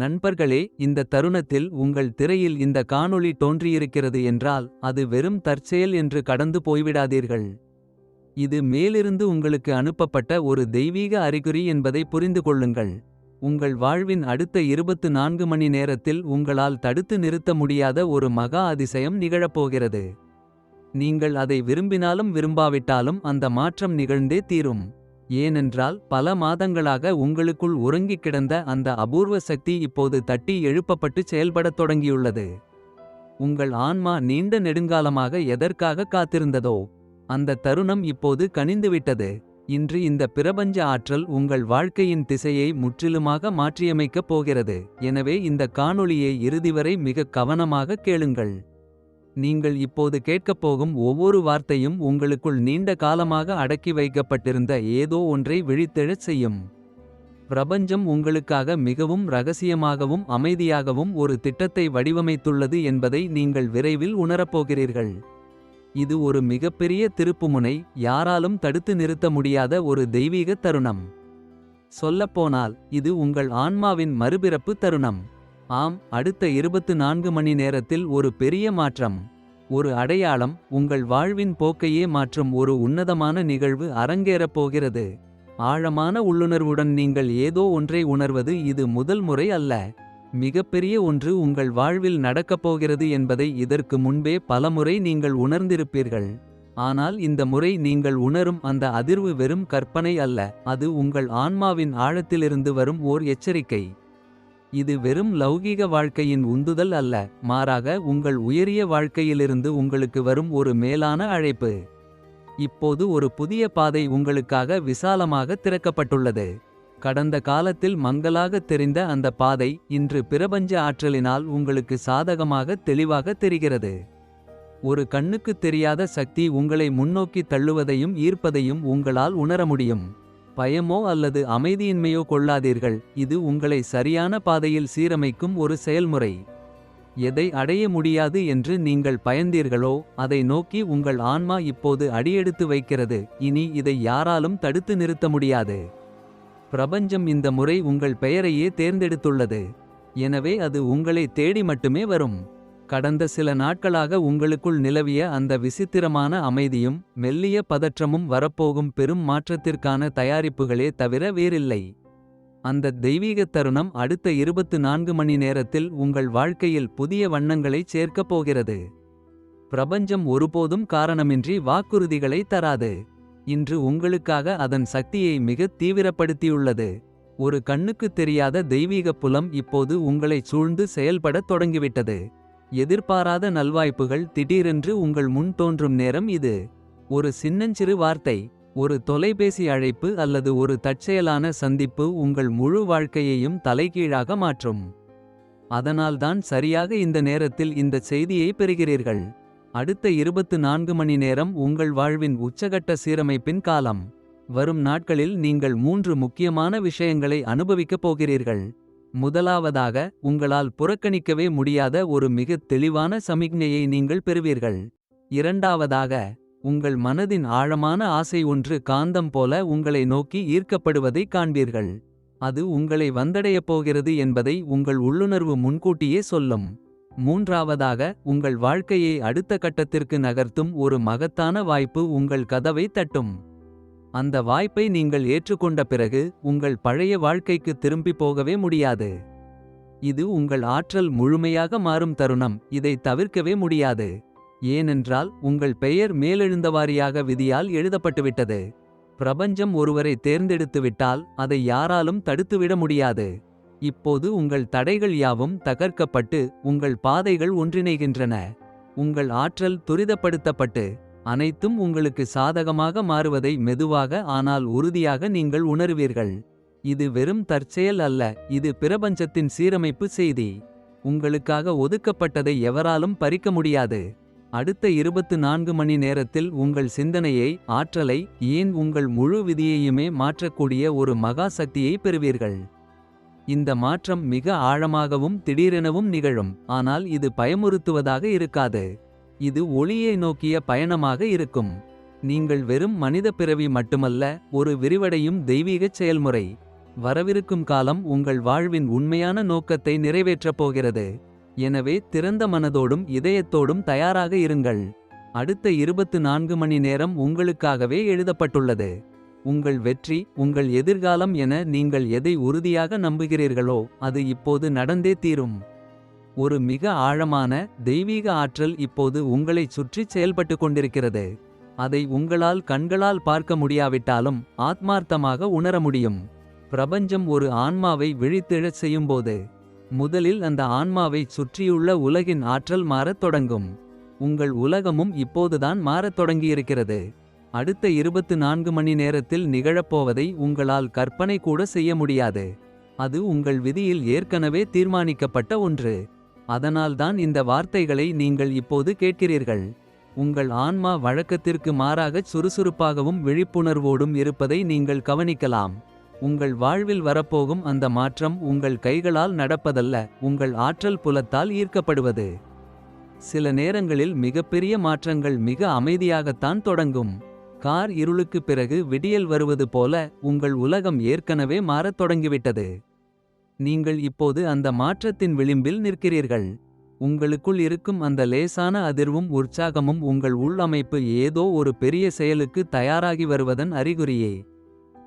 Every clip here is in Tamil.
நண்பர்களே இந்த தருணத்தில் உங்கள் திரையில் இந்த காணொளி தோன்றியிருக்கிறது என்றால் அது வெறும் தற்செயல் என்று கடந்து போய்விடாதீர்கள். இது மேலிருந்து உங்களுக்கு அனுப்பப்பட்ட ஒரு தெய்வீக அறிகுறி என்பதை புரிந்து கொள்ளுங்கள். உங்கள் வாழ்வின் அடுத்த 24 மணி நேரத்தில் உங்களால் தடுத்து நிறுத்த முடியாத ஒரு மகா அதிசயம் நிகழப்போகிறது. நீங்கள் அதை விரும்பினாலும் விரும்பாவிட்டாலும் அந்த மாற்றம் நிகழ்ந்தே தீரும். ஏனென்றால் பல மாதங்களாக உங்களுக்குள் உறங்கிக் கிடந்த அந்த அபூர்வ சக்தி இப்போது தட்டி எழுப்பப்பட்டு செயல்படத் தொடங்கியுள்ளது. உங்கள் ஆன்மா நீண்ட நெடுங்காலமாக எதற்காக காத்திருந்ததோ. அந்த தருணம் இப்போது கனிந்துவிட்டது. இன்று இந்த பிரபஞ்ச ஆற்றல் உங்கள் வாழ்க்கையின் திசையை முற்றிலுமாக மாற்றியமைக்கப் போகிறது. எனவே இந்த காணொளியை இறுதிவரை மிகக் கவனமாக கேளுங்கள். நீங்கள் இப்போது கேட்கப் போகும் ஒவ்வொரு வார்த்தையும் உங்களுக்குள் நீண்ட காலமாக அடக்கி வைக்கப்பட்டிருந்த ஏதோ ஒன்றை விழித்தெழச் செய்யும். பிரபஞ்சம் உங்களுக்காக மிகவும் ரகசியமாகவும் அமைதியாகவும் ஒரு திட்டத்தை வடிவமைத்துள்ளது என்பதை நீங்கள் விரைவில் உணரப்போகிறீர்கள். இது ஒரு மிகப்பெரிய திருப்புமுனை யாராலும் தடுத்து நிறுத்த முடியாத ஒரு தெய்வீக தருணம். சொல்லப்போனால் இது உங்கள் ஆன்மாவின் மறுபிறப்பு தருணம். ஆம் அடுத்த 24 மணி நேரத்தில் ஒரு பெரிய மாற்றம். ஒரு அடையாளம் உங்கள் வாழ்வின் போக்கையே மாற்றும் ஒரு உன்னதமான நிகழ்வு அரங்கேறப் போகிறது. ஆழமான உள்ளுணர்வுடன் நீங்கள் ஏதோ ஒன்றை உணர்வது இது முதல் முறை அல்ல. மிகப்பெரிய ஒன்று உங்கள் வாழ்வில் நடக்கப் போகிறது என்பதை இதற்கு முன்பே பலமுறை நீங்கள் உணர்ந்திருப்பீர்கள். ஆனால் இந்த முறை நீங்கள் உணரும் அந்த அதிர்வு வெறும் கற்பனை அல்ல. அது உங்கள் ஆன்மாவின் ஆழத்திலிருந்து வரும் ஓர் எச்சரிக்கை. இது வெறும் லௌகீக வாழ்க்கையின் உந்துதல் அல்ல. மாறாக உங்கள் உயரிய வாழ்க்கையிலிருந்து உங்களுக்கு வரும் ஒரு மேலான அழைப்பு. இப்போது ஒரு புதிய பாதை உங்களுக்காக விசாலமாக திறக்கப்பட்டுள்ளது. கடந்த காலத்தில் மங்கலாகத் தெரிந்த அந்த பாதை இன்று பிரபஞ்ச ஆற்றலினால் உங்களுக்கு சாதகமாக தெளிவாக தெரிகிறது. ஒரு கண்ணுக்குத் தெரியாத சக்தி உங்களை முன்னோக்கி தள்ளுவதையும் ஈர்ப்பதையும் உங்களால் உணர முடியும். பயமோ அல்லது அமைதியின்மையோ கொள்ளாதீர்கள் இது உங்களை சரியான பாதையில் சீரமைக்கும் ஒரு செயல்முறை. எதை அடைய முடியாது என்று நீங்கள் பயந்தீர்களோ அதை நோக்கி உங்கள் ஆன்மா இப்போது அடியெடுத்து வைக்கிறது. இனி இதை யாராலும் தடுத்து நிறுத்த முடியாது. பிரபஞ்சம் இந்த முறை உங்கள் பெயரையே தேர்ந்தெடுத்துள்ளது. எனவே அது உங்களை தேடி மட்டுமே வரும். கடந்த சில நாட்களாக உங்களுக்குள் நிலவிய அந்த விசித்திரமான அமைதியும். மெல்லிய பதற்றமும் வரப்போகும் பெரும் மாற்றத்திற்கான தயாரிப்புகளே தவிர வேறில்லை. அந்த தெய்வீகத் தருணம் அடுத்த 24 மணி நேரத்தில் உங்கள் வாழ்க்கையில் புதிய வண்ணங்களைச் சேர்க்கப் போகிறது. பிரபஞ்சம் ஒருபோதும் காரணமின்றி வாக்குறுதிகளை தராது. இன்று உங்களுக்காக அதன் சக்தியை மிகத் தீவிரப்படுத்தியுள்ளது. ஒரு கண்ணுக்குத் தெரியாத தெய்வீகப் புலம் இப்போது உங்களைச் சூழ்ந்து செயல்படத் தொடங்கிவிட்டது. எதிர்பாராத நல்வாய்ப்புகள் திடீரென்று உங்கள் முன் தோன்றும் நேரம் இது. ஒரு சின்னஞ்சிறு வார்த்தை. ஒரு தொலைபேசி அழைப்பு அல்லது ஒரு தற்செயலான சந்திப்பு உங்கள் முழு வாழ்க்கையையும் தலைகீழாக மாற்றும். அதனால்தான் சரியாக இந்த நேரத்தில் இந்தச் செய்தியை பெறுகிறீர்கள். அடுத்த 24 மணி நேரம் உங்கள் வாழ்வின் உச்சகட்ட சீரமைப்பின் காலம். வரும் நாட்களில் நீங்கள் மூன்று முக்கியமான விஷயங்களை அனுபவிக்கப் போகிறீர்கள். முதலாவதாக உங்களால் புறக்கணிக்கவே முடியாத ஒரு மிகத் தெளிவான சமிக்ஞையை நீங்கள் பெறுவீர்கள். இரண்டாவதாக உங்கள் மனதின் ஆழமான ஆசை ஒன்று காந்தம் போல உங்களை நோக்கி ஈர்க்கப்படுவதைக் காண்பீர்கள். அது உங்களை வந்தடையப் போகிறது என்பதை உங்கள் உள்ளுணர்வு முன்கூட்டியே சொல்லும். மூன்றாவதாக உங்கள் வாழ்க்கையை அடுத்த கட்டத்திற்கு நகர்த்தும் ஒரு மகத்தான வாய்ப்பு உங்கள் கதவை தட்டும். அந்த வாய்ப்பை நீங்கள் ஏற்றுக்கொண்ட பிறகு உங்கள் பழைய வாழ்க்கைக்கு திரும்பிப் போகவே முடியாது. இது உங்கள் ஆற்றல் முழுமையாக மாறும் தருணம் இதை தவிர்க்கவே முடியாது. ஏனென்றால் உங்கள் பெயர் மேலெழுந்தவாரியாக விதியால் எழுதப்பட்டுவிட்டது. பிரபஞ்சம் ஒருவரை தேர்ந்தெடுத்துவிட்டால் அதை யாராலும் தடுத்துவிட முடியாது. இப்போது உங்கள் தடைகள் யாவும் தகர்க்கப்பட்டு உங்கள் பாதைகள் ஒன்றிணைகின்றன. உங்கள் ஆற்றல் துரிதப்படுத்தப்பட்டு அனைத்தும் உங்களுக்கு சாதகமாக மாறுவதை மெதுவாக ஆனால் உறுதியாக நீங்கள் உணருவீர்கள். இது வெறும் தற்செயல் அல்ல இது பிரபஞ்சத்தின் சீரமைப்பு செய்தி. உங்களுக்காக ஒதுக்கப்பட்டதை எவராலும் பறிக்க முடியாது. அடுத்த 24 மணி நேரத்தில் உங்கள் சிந்தனையை ஆற்றலை ஏன் உங்கள் முழு விதியையுமே மாற்றக்கூடிய ஒரு மகா சக்தியை பெறுவீர்கள். இந்த மாற்றம் மிக ஆழமாகவும் திடீரெனவும் நிகழும் ஆனால் இது பயமுறுத்துவதாக இருக்காது. இது ஒளியை நோக்கிய பயணமாக இருக்கும். நீங்கள் வெறும் மனித பிறவி மட்டுமல்ல ஒரு விரிவடையும் தெய்வீகச் செயல்முறை. வரவிருக்கும் காலம் உங்கள் வாழ்வின் உண்மையான நோக்கத்தை நிறைவேற்றப் போகிறது. எனவே திறந்த மனதோடும் இதயத்தோடும் தயாராக இருங்கள். அடுத்த 24 மணி நேரம் உங்களுக்காகவே எழுதப்பட்டுள்ளது. உங்கள் வெற்றி உங்கள் எதிர்காலம் என நீங்கள் எதை உறுதியாக நம்புகிறீர்களோ அது இப்போது நடந்தே தீரும். ஒரு மிக ஆழமான தெய்வீக ஆற்றல் இப்போது உங்களைச் சுற்றி செயல்பட்டுக் கொண்டிருக்கிறது. அதை உங்களால் கண்களால் பார்க்க முடியாவிட்டாலும் ஆத்மார்த்தமாக உணர முடியும். பிரபஞ்சம் ஒரு ஆன்மாவை விழித்தெழச் செய்யும்போது. முதலில் அந்த ஆன்மாவைச் சுற்றியுள்ள உலகின் ஆற்றல் மாறத் தொடங்கும். உங்கள் உலகமும் இப்போதுதான் மாறத் தொடங்கியிருக்கிறது. அடுத்த 24 மணி நேரத்தில் நிகழப்போவதை உங்களால் கற்பனை கூட செய்ய முடியாது. அது உங்கள் விதியில் ஏற்கனவே தீர்மானிக்கப்பட்ட ஒன்று. அதனால்தான் இந்த வார்த்தைகளை நீங்கள் இப்போது கேட்கிறீர்கள். உங்கள் ஆன்மா வழக்கத்திற்கு மாறாகச் சுறுசுறுப்பாகவும் விழிப்புணர்வோடும் இருப்பதை நீங்கள் கவனிக்கலாம். உங்கள் வாழ்வில் வரப்போகும் அந்த மாற்றம் உங்கள் கைகளால் நடப்பதல்ல உங்கள் ஆற்றல் புலத்தால் ஈர்க்கப்படுவது. சில நேரங்களில் மிகப்பெரிய மாற்றங்கள் மிக அமைதியாகத்தான் தொடங்கும். கார் இருளுக்குப் பிறகு விடியல் வருவது போல உங்கள் உலகம் ஏற்கனவே மாறத் தொடங்கிவிட்டது. நீங்கள் இப்போது அந்த மாற்றத்தின் விளிம்பில் நிற்கிறீர்கள். உங்களுக்குள் இருக்கும் அந்த லேசான அதிர்வும் உற்சாகமும் உங்கள் உள்ளமைப்பு ஏதோ ஒரு பெரிய செயலுக்கு தயாராகி வருவதன் அறிகுறியே.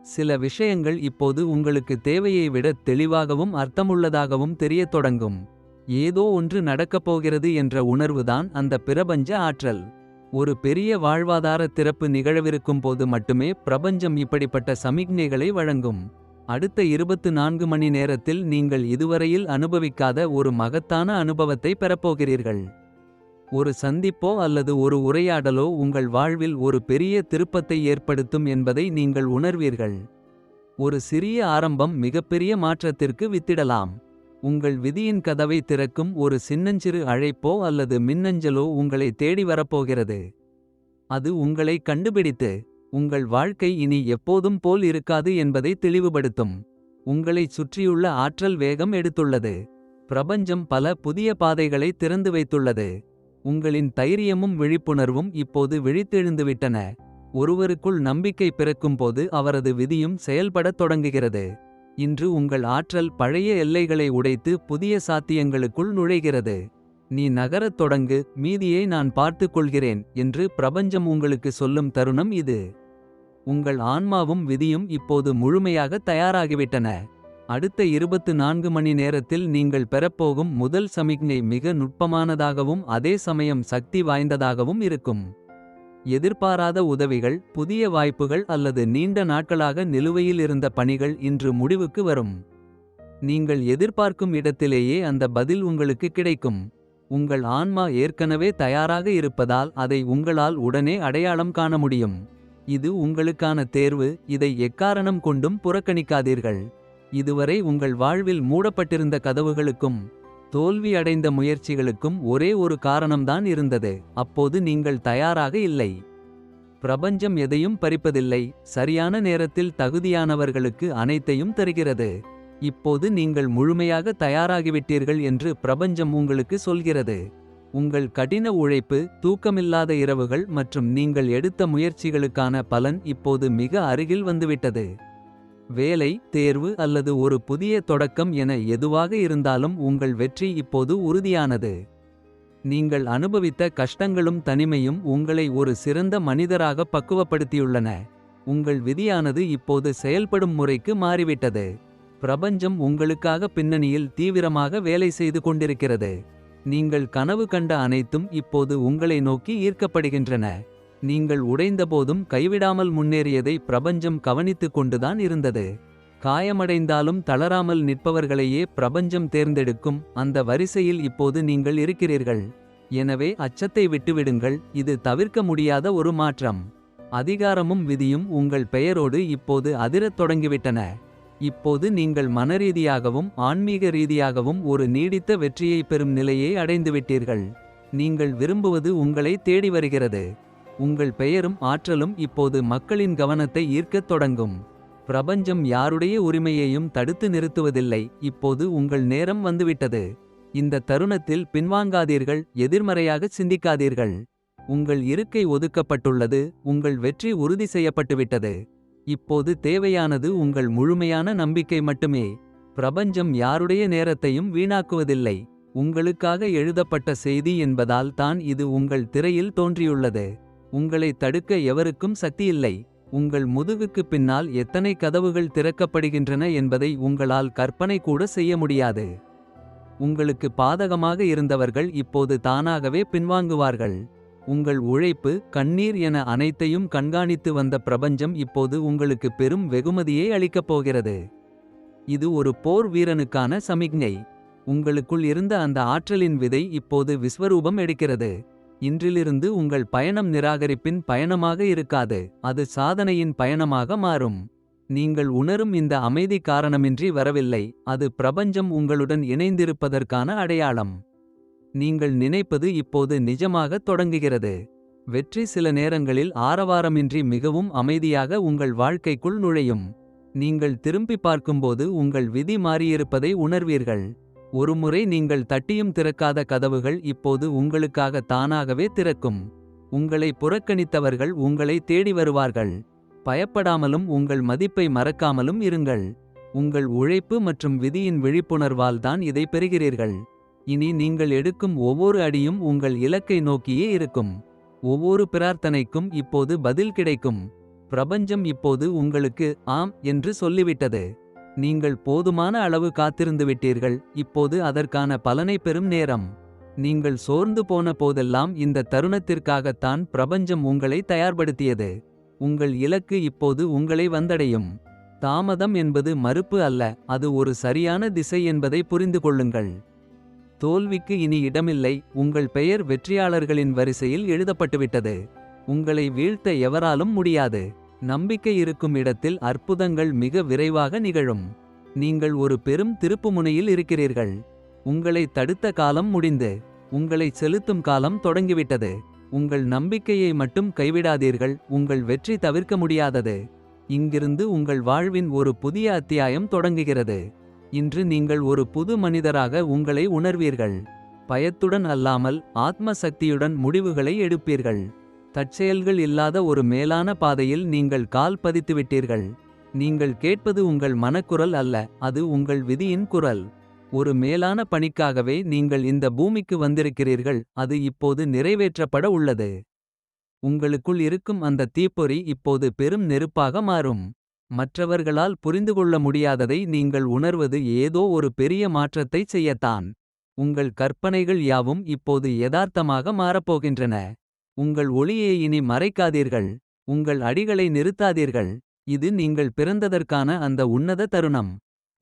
சில விஷயங்கள் இப்போது உங்களுக்கு தேவையை விட தெளிவாகவும் அர்த்தமுள்ளதாகவும் தெரியத் தொடங்கும். ஏதோ ஒன்று நடக்கப் போகிறது என்ற உணர்வுதான் அந்த பிரபஞ்ச ஆற்றல். ஒரு பெரிய வாழ்வாதார திறப்பு நிகழவிருக்கும் போது மட்டுமே பிரபஞ்சம் இப்படிப்பட்ட சமிக்ஞைகளை வழங்கும். அடுத்த 24 மணி நேரத்தில் நீங்கள் இதுவரையில் அனுபவிக்காத ஒரு மகத்தான அனுபவத்தை பெறப்போகிறீர்கள். ஒரு சந்திப்போ அல்லது ஒரு உரையாடலோ உங்கள் வாழ்வில் ஒரு பெரிய திருப்பத்தை ஏற்படுத்தும் என்பதை நீங்கள் உணர்வீர்கள். ஒரு சிறிய ஆரம்பம் மிகப்பெரிய மாற்றத்திற்கு வித்திடலாம். உங்கள் விதியின் கதவை திறக்கும் ஒரு சின்னஞ்சிறு அழைப்போ அல்லது மின்னஞ்சலோ உங்களை தேடி வரப்போகிறது. அது உங்களை கண்டுபிடித்து. உங்கள் வாழ்க்கை இனி எப்போதும் போல் இருக்காது என்பதை தெளிவுபடுத்தும். உங்களைச் சுற்றியுள்ள ஆற்றல் வேகம் எடுத்துள்ளது. பிரபஞ்சம் பல புதிய பாதைகளை திறந்து வைத்துள்ளது. உங்களின் தைரியமும் விழிப்புணர்வும் இப்போது விழித்தெழுந்துவிட்டன. ஒருவருக்குள் நம்பிக்கை பிறக்கும்போது அவரது விதியும் செயல்படத் தொடங்குகிறது. இன்று உங்கள் ஆற்றல் பழைய எல்லைகளை உடைத்து புதிய சாத்தியங்களுக்குள் நுழைகிறது. நீ நகரத் தொடங்கு மீதியை நான் பார்த்துக் கொள்கிறேன் என்று பிரபஞ்சம் உங்களுக்கு சொல்லும் தருணம் இது. உங்கள் ஆன்மாவும் விதியும் இப்போது முழுமையாக தயாராகிவிட்டன. அடுத்த 24 மணி நேரத்தில் நீங்கள் பெறப்போகும் முதல் சமிக்ஞை மிக நுட்பமானதாகவும் அதே சமயம் சக்தி வாய்ந்ததாகவும் இருக்கும். எதிர்பாராத உதவிகள் புதிய வாய்ப்புகள் அல்லது நீண்ட நாட்களாக நிலுவையில் இருந்த பணிகள் இன்று முடிவுக்கு வரும். நீங்கள் எதிர்பார்க்கும் இடத்திலேயே அந்த பதில் உங்களுக்கு கிடைக்கும். உங்கள் ஆன்மா ஏற்கனவே தயாராக இருப்பதால் அதை உங்களால் உடனே அடையாளம் காண முடியும். இது உங்களுக்கான தேர்வு இதை எக்காரணம் கொண்டும் புறக்கணிக்காதீர்கள். இதுவரை உங்கள் வாழ்வில் மூடப்பட்டிருந்த கதவுகளுக்கும். தோல்வி அடைந்த முயற்சிகளுக்கும் ஒரே ஒரு காரணம்தான் இருந்தது. அப்போது நீங்கள் தயாராக இல்லை. பிரபஞ்சம் எதையும் பறிப்பதில்லை சரியான நேரத்தில் தகுதியானவர்களுக்கு அனைத்தையும் தருகிறது. இப்போது நீங்கள் முழுமையாக தயாராகிவிட்டீர்கள் என்று பிரபஞ்சம் உங்களுக்கு சொல்கிறது. உங்கள் கடின உழைப்பு தூக்கமில்லாத இரவுகள் மற்றும் நீங்கள் எடுத்த முயற்சிகளுக்கான பலன் இப்போது மிக அருகில் வந்துவிட்டது. வேலை தேர்வு அல்லது ஒரு புதிய தொடக்கம் என எதுவாக இருந்தாலும் உங்கள் வெற்றி இப்போது உறுதியானது. நீங்கள் அனுபவித்த கஷ்டங்களும் தனிமையும் உங்களை ஒரு சிறந்த மனிதராக பக்குவப்படுத்தியுள்ளன. உங்கள் விதியானது இப்போது செயல்படும் முறைக்கு மாறிவிட்டது. பிரபஞ்சம் உங்களுக்காக பின்னணியில் தீவிரமாக வேலை செய்து கொண்டிருக்கிறது. நீங்கள் கனவு கண்ட அனைத்தும் இப்போது உங்களை நோக்கி ஈர்க்கப்படுகின்றன. நீங்கள் உடைந்தபோதும் கைவிடாமல் முன்னேறியதை பிரபஞ்சம் கவனித்துக் கொண்டுதான் இருந்தது. காயமடைந்தாலும் தளராமல் நிற்பவர்களையே பிரபஞ்சம் தேர்ந்தெடுக்கும் அந்த வரிசையில் இப்போது நீங்கள் இருக்கிறீர்கள். எனவே அச்சத்தை விட்டுவிடுங்கள் இது தவிர்க்க முடியாத ஒரு மாற்றம். அதிகாரமும் விதியும் உங்கள் பெயரோடு இப்போது அதிரத் தொடங்கிவிட்டன. இப்போது நீங்கள் மனரீதியாகவும் ஆன்மீக ரீதியாகவும் ஒரு நீடித்த வெற்றியை பெறும் நிலையை அடைந்துவிட்டீர்கள். நீங்கள் விரும்புவது உங்களை தேடி வருகிறது. உங்கள் பெயரும் ஆற்றலும் இப்போது மக்களின் கவனத்தை ஈர்க்கத் தொடங்கும். பிரபஞ்சம் யாருடைய உரிமையையும் தடுத்து நிறுத்துவதில்லை இப்போது உங்கள் நேரம் வந்துவிட்டது. இந்த தருணத்தில் பின்வாங்காதீர்கள் எதிர்மறையாக சிந்திக்காதீர்கள். உங்கள் இருக்கை ஒதுக்கப்பட்டுள்ளது உங்கள் வெற்றி உறுதி செய்யப்பட்டுவிட்டது. இப்போது தேவையானது உங்கள் முழுமையான நம்பிக்கை மட்டுமே. பிரபஞ்சம் யாருடைய நேரத்தையும் வீணாக்குவதில்லை. உங்களுக்காக எழுதப்பட்ட செய்தி என்பதால் தான் இது உங்கள் திரையில் தோன்றியுள்ளது. உங்களை தடுக்க எவருக்கும் சக்தியில்லை. உங்கள் முதுகுக்கு பின்னால் எத்தனை கதவுகள் திறக்கப்படுகின்றன என்பதை உங்களால் கற்பனை கூட செய்ய முடியாது. உங்களுக்கு பாதகமாக இருந்தவர்கள் இப்போது தானாகவே பின்வாங்குவார்கள். உங்கள் உழைப்பு கண்ணீர் என அனைத்தையும் கண்காணித்து வந்த பிரபஞ்சம் இப்போது உங்களுக்கு பெரும் வெகுமதியை அளிக்கப் போகிறது. இது ஒரு போர் வீரனுக்கான சமிக்ஞை. உங்களுக்குள் இருந்த அந்த ஆற்றலின் விதை இப்போது விஸ்வரூபம் எடுக்கிறது. இன்றிலிருந்து உங்கள் பயணம் நிராகரிப்பின் பயணமாக இருக்காது அது சாதனையின் பயணமாக மாறும். நீங்கள் உணரும் இந்த அமைதி காரணமின்றி வரவில்லை அது பிரபஞ்சம் உங்களுடன் இணைந்திருப்பதற்கான அடையாளம். நீங்கள் நினைப்பது இப்போது நிஜமாகத் தொடங்குகிறது. வெற்றி சில நேரங்களில் ஆரவாரமின்றி மிகவும் அமைதியாக உங்கள் வாழ்க்கைக்குள் நுழையும். நீங்கள் திரும்பி பார்க்கும்போது உங்கள் விதி மாறியிருப்பதை உணர்வீர்கள். ஒருமுறை நீங்கள் தட்டியும் திறக்காத கதவுகள் இப்போது உங்களுக்காக தானாகவே திறக்கும். உங்களை புறக்கணித்தவர்கள் உங்களை தேடி வருவார்கள். பயப்படாமலும் உங்கள் மதிப்பை மறக்காமலும் இருங்கள். உங்கள் உழைப்பு மற்றும் விதியின் விழிப்புணர்வால் தான் இதை பெறுகிறீர்கள். இனி நீங்கள் எடுக்கும் ஒவ்வொரு அடியும் உங்கள் இலக்கை நோக்கியே இருக்கும். ஒவ்வொரு பிரார்த்தனைக்கும் இப்போது பதில் கிடைக்கும். பிரபஞ்சம் இப்போது உங்களுக்கு ஆம் என்று சொல்லிவிட்டது. நீங்கள் போதுமான அளவு காத்திருந்து விட்டீர்கள். இப்போது அதற்கான பலனை பெறும் நேரம். நீங்கள் சோர்ந்து போன போதெல்லாம் இந்த தருணத்திற்காகத்தான் பிரபஞ்சம் உங்களை தயார்படுத்தியது. உங்கள் இலக்கு இப்போது உங்களை வந்தடையும். தாமதம் என்பது மறுப்பு அல்ல அது ஒரு சரியான திசை என்பதை புரிந்து கொள்ளுங்கள். தோல்விக்கு இனி இடமில்லை. உங்கள் பெயர் வெற்றியாளர்களின் வரிசையில் எழுதப்பட்டுவிட்டது. உங்களை வீழ்த்த எவராலும் முடியாது. நம்பிக்கை இருக்கும் இடத்தில் அற்புதங்கள் மிக விரைவாக நிகழும். நீங்கள் ஒரு பெரும் திருப்புமுனையில் இருக்கிறீர்கள். உங்களை தடுத்த காலம் முடிந்து உங்களை செலுத்தும் காலம் தொடங்கிவிட்டது. உங்கள் நம்பிக்கையை மட்டும் கைவிடாதீர்கள். உங்கள் வெற்றி தவிர்க்க முடியாதது. இங்கிருந்து உங்கள் வாழ்வின் ஒரு புதிய அத்தியாயம் தொடங்குகிறது. இன்று நீங்கள் ஒரு புது மனிதராக உங்களை உணர்வீர்கள். பயத்துடன் அல்லாமல் ஆத்ம சக்தியுடன் முடிவுகளை எடுப்பீர்கள். தற்செயல்கள் இல்லாத ஒரு மேலான பாதையில் நீங்கள் கால் பதித்துவிட்டீர்கள். நீங்கள் கேட்பது உங்கள் மனக்குரல் அல்ல அது உங்கள் விதியின் குரல். ஒரு மேலான பணிக்காகவே நீங்கள் இந்த பூமிக்கு வந்திருக்கிறீர்கள் அது இப்போது நிறைவேற்றப்பட உள்ளது. உங்களுக்குள் இருக்கும் அந்த தீப்பொறி இப்போது பெரும் நெருப்பாக மாறும். மற்றவர்களால் புரிந்துகொள்ள முடியாததை நீங்கள் உணர்வது ஏதோ ஒரு பெரிய மாற்றத்தை செய்யத்தான். உங்கள் கற்பனைகள் யாவும் இப்போது யதார்த்தமாக மாறப்போகின்றன. உங்கள் ஒளியை இனி மறைக்காதீர்கள். உங்கள் அடிகளை நிறுத்தாதீர்கள். இது நீங்கள் பிறந்ததற்கான அந்த உன்னத தருணம்.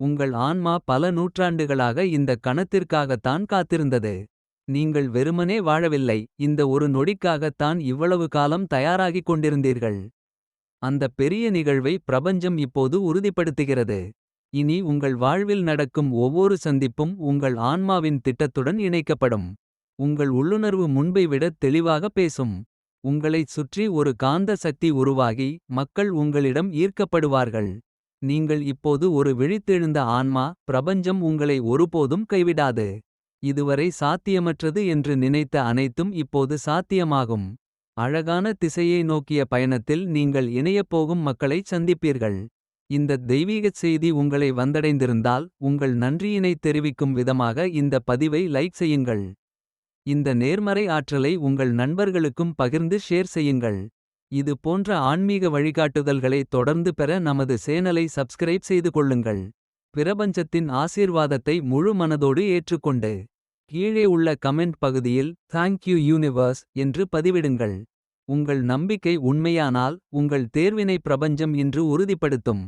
உங்கள் ஆன்மா பல நூற்றாண்டுகளாக இந்த கணத்திற்காகத்தான் காத்திருந்தது. நீங்கள் வெறுமனே வாழவில்லை. இந்த ஒரு நொடிக்காகத்தான் இவ்வளவு காலம் தயாராகிக் கொண்டிருந்தீர்கள். அந்த பெரிய நிகழ்வை பிரபஞ்சம் இப்போது உறுதிப்படுத்துகிறது. இனி உங்கள் வாழ்வில் நடக்கும் ஒவ்வொரு சந்திப்பும் உங்கள் ஆன்மாவின் திட்டத்துடன் இணைக்கப்படும். உங்கள் உள்ளுணர்வு முன்பை விட தெளிவாக பேசும். உங்களைச் சுற்றி ஒரு காந்த சக்தி உருவாகி மக்கள் உங்களிடம் ஈர்க்கப்படுவார்கள். நீங்கள் இப்போது ஒரு விழித்தெழுந்த ஆன்மா பிரபஞ்சம் உங்களை ஒருபோதும் கைவிடாது. இதுவரை சாத்தியமற்றது என்று நினைத்த அனைத்தும் இப்போது சாத்தியமாகும். அழகான திசையை நோக்கிய பயணத்தில் நீங்கள் இணையப்போகும் மக்களைச் சந்திப்பீர்கள். இந்த தெய்வீகச் செய்தி உங்களை வந்தடைந்திருந்தால் உங்கள் நன்றியினைத் தெரிவிக்கும் விதமாக இந்த பதிவை லைக் செய்யுங்கள். இந்த நேர்மறை ஆற்றலை உங்கள் நண்பர்களுக்கும் பகிர்ந்து ஷேர் செய்யுங்கள். இது போன்ற ஆன்மீக வழிகாட்டுதல்களை தொடர்ந்து பெற நமது சேனலை சப்ஸ்கிரைப் செய்து கொள்ளுங்கள். பிரபஞ்சத்தின் ஆசீர்வாதத்தை முழு மனதோடு ஏற்றுக்கொண்டு கீழே உள்ள கமெண்ட் பகுதியில் தேங்க் யூ யூனிவர்ஸ் என்று பதிவிடுங்கள். உங்கள் நம்பிக்கை உண்மையானால் உங்கள் தேர்வினை பிரபஞ்சம் இன்று உறுதிப்படுத்தும்.